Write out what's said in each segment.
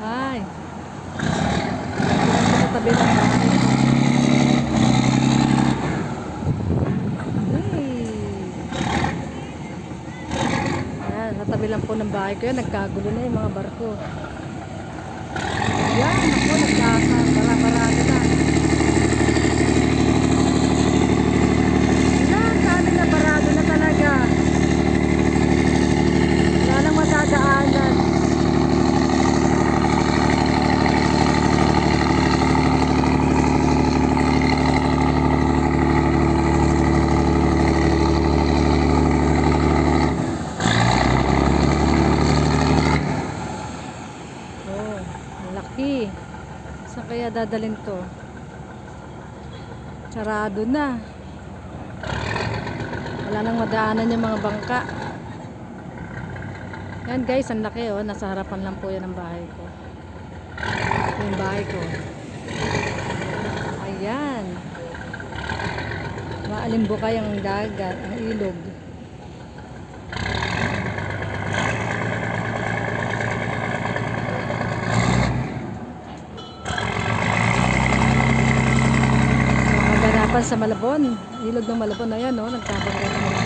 Ay. Sa tabi ng bahay. Ayan, tabi lang po ng bahay ko yan, nagkagulo na yung mga barko. Yan, ako, nagkakabara-barado na. Yan, sabi na barado na talaga. Wala nang madadaanan. Oh, ang laki. Saan kaya dadalhin to? Sarado na. Wala nang madaanan yung mga bangka. Yan guys, ang laki oh. Nasa harapan lang po yan ang bahay ko. Yung bahay ko. Ayan. Maalimbukay ang dagat, ang ilog. Ganapan sa Malabon. Ilog ng Malabon. Ayan, no? Nagkabangga na nila.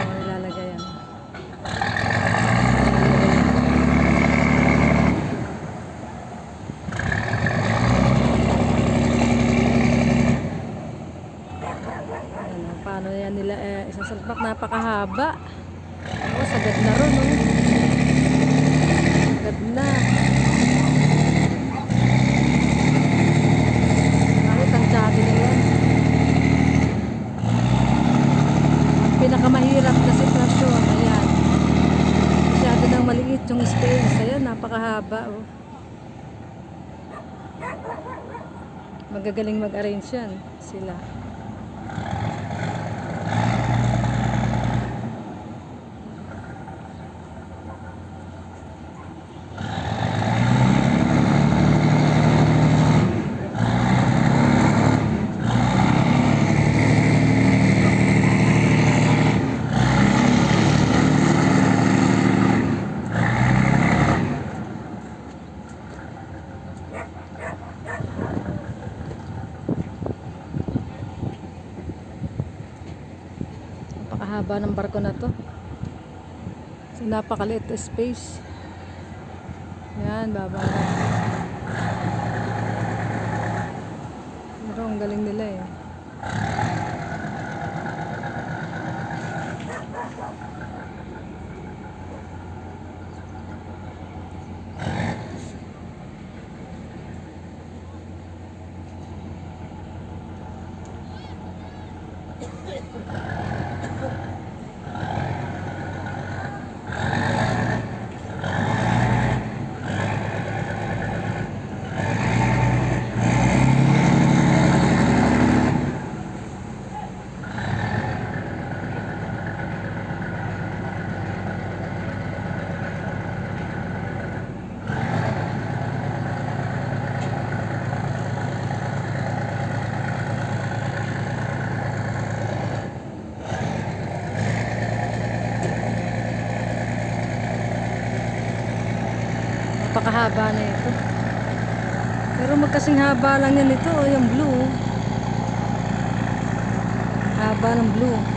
Oh, ilalagay yan. Ano, paano yan nila eh, isang salpak napakahaba. Oh, sagad na ron, no? Sagad na ang tsaka na yan? Ang pinakamahirap na sitwasyon, ayan. Masyado nang maliit yung space. Ayan, napakahaba. Oh. Magagaling mag-arrange yan sila. Napakahaba ng barko na to. So, napakaliit na space. Yan, babangga. Pero ang galing nila eh. Napakahaba na ito. Pero magkasing haba lang yan ito, oh, yung blue. Haba ng blue.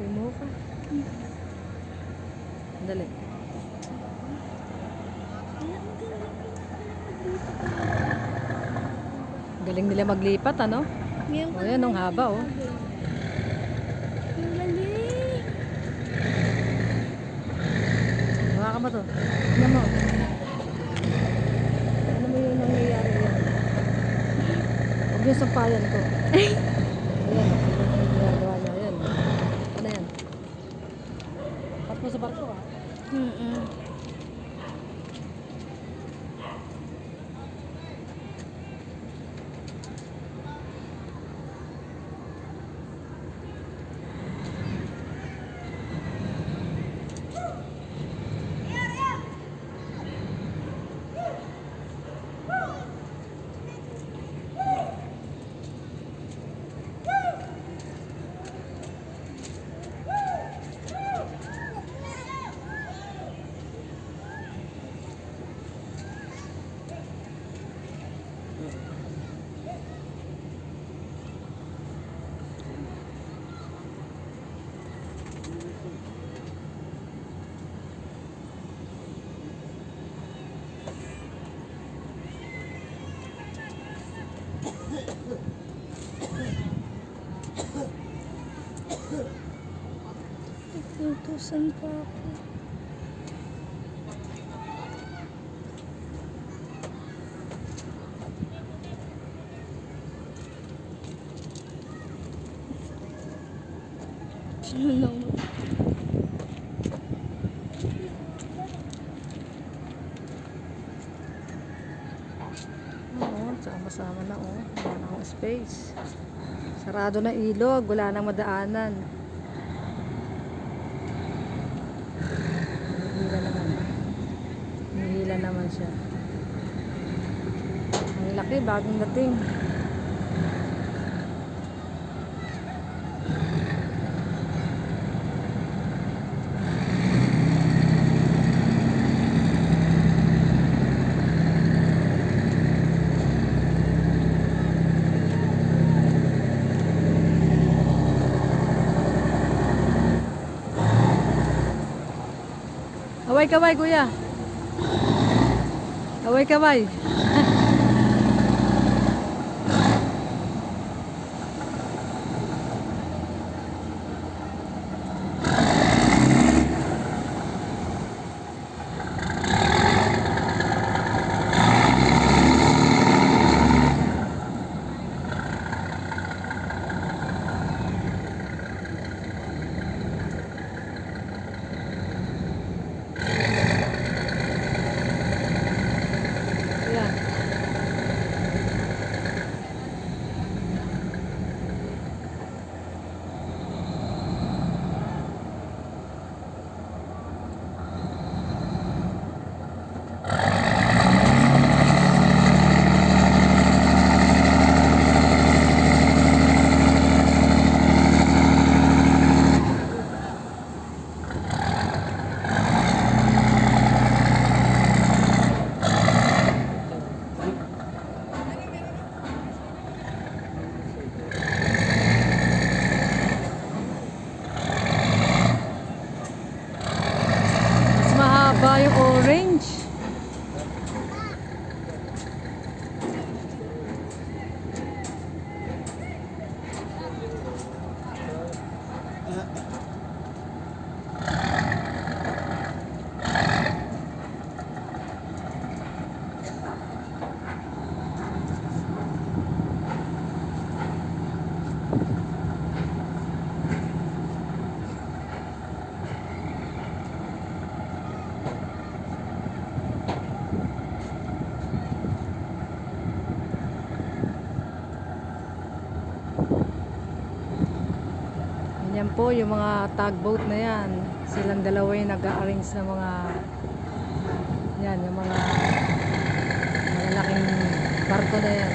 Remove. Dali. Galing nila maglipat, ano? O yan, ang haba, oh. Ang galing. Wala ka ba to? Ano mo? Yung sampayan ko. Ayan, ano yung ginagawa niya. Ayan. Ano yan? Pat mo sa barko, ah. Mm-mm. Tutusan pa ako. Sino naman? Oo, sama-sama na, oh. Wala na space. Sarado na ilog. Wala nang madaanan. Hinihila naman. Hinihila naman siya. Ang laki, bagong dating. Kaway kaway kuya. Kaway kaway. Ayan. Mas mahaba yung orange. Yan po yung mga tugboat na yan. Silang dalawa yung nag-arrange ng mga yan, yung mga malalaking barko na yan.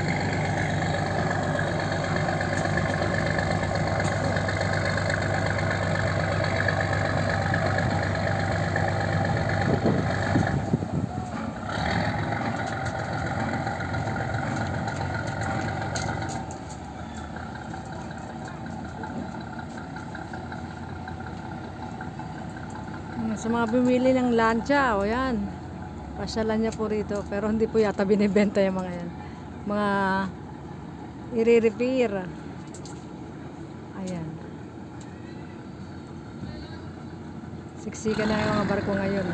Mm, Sa mga bumili ng lancha, o yan. Pasyalan niya po rito. Pero hindi po yata binibenta yung mga yan. Mga i-repair. Ayan. Siksikan na yung mga barko ngayon.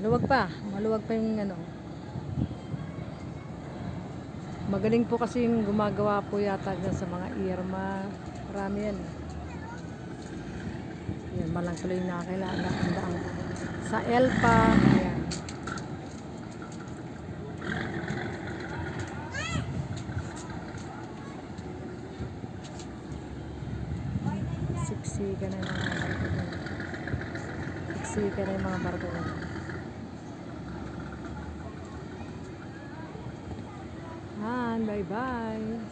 Maluwag pa. Maluwag pa yung ano. Magaling po kasi yung gumagawa po yata dyan sa mga Irma. Marami yan. eh. Yan, malang tuloy na kailangan ang. Sa Elpa, ayan. Siksika na yung mga barko. Siksika na yung mga barko bye-bye.